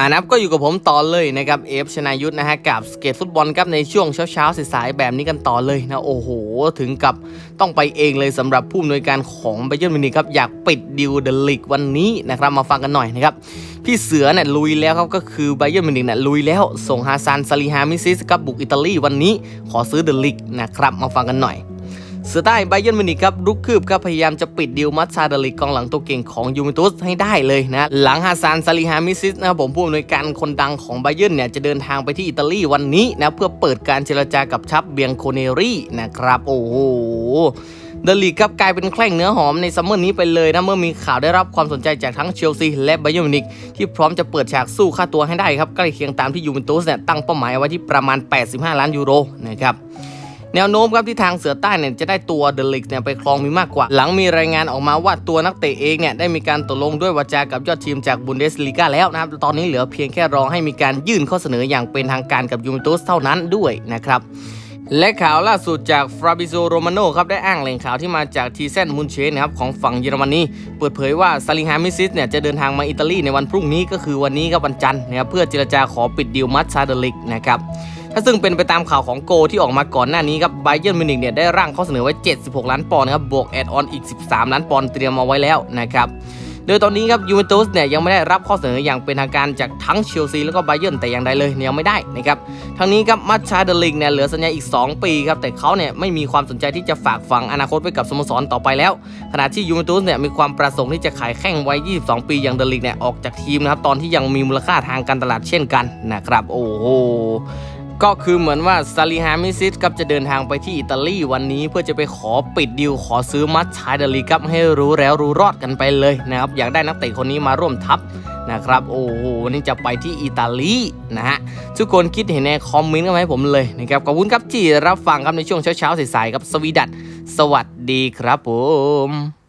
อ่านับก็อยู่กับผมต่อเลยนะครับเอฟชนายุทธนะฮะกับสเก็ตฟุตบอลครับในช่วงเช้าๆสายแบบนี้กันต่อเลยนะโอ้โห ถึงกับต้องไปเองเลยสำหรับผู้อำนวยการของไบเย r n ร์มินิครับอยากปิดดิวเดลิกวันนี้นะครับมาฟังกันหน่อยนะครับพี่เสือเนี่ยลุยแล้วครับก็คือไบเย r n ร์มินิเนี่ยลุยแล้วส่งฮาซานซาลิฮามิซิสครับบุกอิตาลีวันนี้ขอซื้อเดลิกนะครับมาฟังกันหน่อย เสือใต้ไบเย r n ร์มิวนิกครับรุกคืบครับพยายามจะปิดดิวมัตซาเดลิกกองหลังตัวเก่งของยูเวนตุสให้ได้เลยนะ หลังฮาซานซาลิฮามิซิสนะครับผมผู้อำนวยการคนดังของไบเย r n เนี่ยจะเดินทางไปที่อิตาลีวันนี้นะเพื่อเปิดการเจรจากับชับเบียงโคเนรี่นะครับโอ้โหเดลีกครับกลายเป็นแคล่งเนื้อหอมในซัมเมอร์นี้ไปเลยนะเมื่อมีข่าวได้รับความสนใจจากทั้งเชลซีและไบเย r n ร์มิวนิกที่พร้อมจะเปิดฉากสู้ค่าตัวให้ได้ครับใกล้เคียงตามที่ยูเวนตุสเนี่ยตั้งเป้าหมายไว้ที่ประมาณ 85 ล้านยูโรนะครับ แนวโน้มครับที่ทางเสือใต้เนี่ยจะได้ตัวเดลิกเนี่ยไปครองมีมากกว่า หลังมีรายงานออกมาว่าตัวนักเตะเองเนี่ยได้มีการตกลงด้วยวาจากับยอดทีมจากบุนเดสลีกาแล้วนะครับตอนนี้เหลือเพียงแค่รอให้มีการยื่นข้อเสนออย่างเป็นทางการกับยูเวนตุสเท่านั้นด้วยนะครับและข่าวล่าสุดจากฟราบิโซโรมาโนครับได้อ้างแหล่งข่าวที่มาจากทีเซนมุนเชนนะครับของฝั่งเยอรมนีเปิดเผยว่าซาลิฮามิซิสเนี่ยจะเดินทางมาอิตาลีในวันพรุ่งนี้ก็คือวันนี้ครับวันจันทร์นะครับเพื่อเจรจาขอปิดดีลมัตซาเดลิกนะครับ ถ้าซึ่งเป็นไปตามข่าวของโกที่ออกมาก่อนหน้านี้ครับไบเย r n ร์มิวนิกเนี่ยได้ร่างข้อเสนอไว้ 76 ล้านปอนด์นะครับบวกแอดออนอีก 13 ล้านปอนด์เตรียมเอาไว้แล้วนะครับโดยตอนนี้ครับยูเวนตุสเนี่ยยังไม่ได้รับข้อเสนออย่างเป็นทางการจากทั้งเชลซีแล้วก็ไบเย r n แต่อย่างใดเลยเนี่ยยังไม่ได้นะครับทั้งนี้ครับมัชชาเดลิกเนี่ยเหลือสัญญาอีก 2 ปีครับแต่เขาเนี่ยไม่มีความสนใจที่จะฝากฝังอนาคตไว้กับสโมสรต่อไปแล้ว ขณะที่ยูเวนตุสเนี่ยมีความประสงค์ที่จะขายแข้งไว้ 22 ปีอย่างเดลิกเนี่ยออกจากทีมนะครับตอนที่ยังมีมูลค่าทางการตลาดเช่นกันนะครับโอ้โห ก็คือเหมือนว่าซาลิฮามิซิสครับจะเดินทางไปที่อิตาลีวันนี้เพื่อจะไปขอปิดดิวขอซื้อมัตชาเดลีครับให้รู้แล้วรู้รอดกันไปเลยนะครับอยากได้นักเตะคนนี้มาร่วมทัพนะครับโอ้โหวันนี้จะไปที่อิตาลีนะฮะทุกคนคิดเห็นในคอมเมนต์กันไหมผมเลยนะครับขอบคุณครับที่รับฟังครับในช่วงเช้าๆสายๆครับสวีดัตสวัสดีครับผม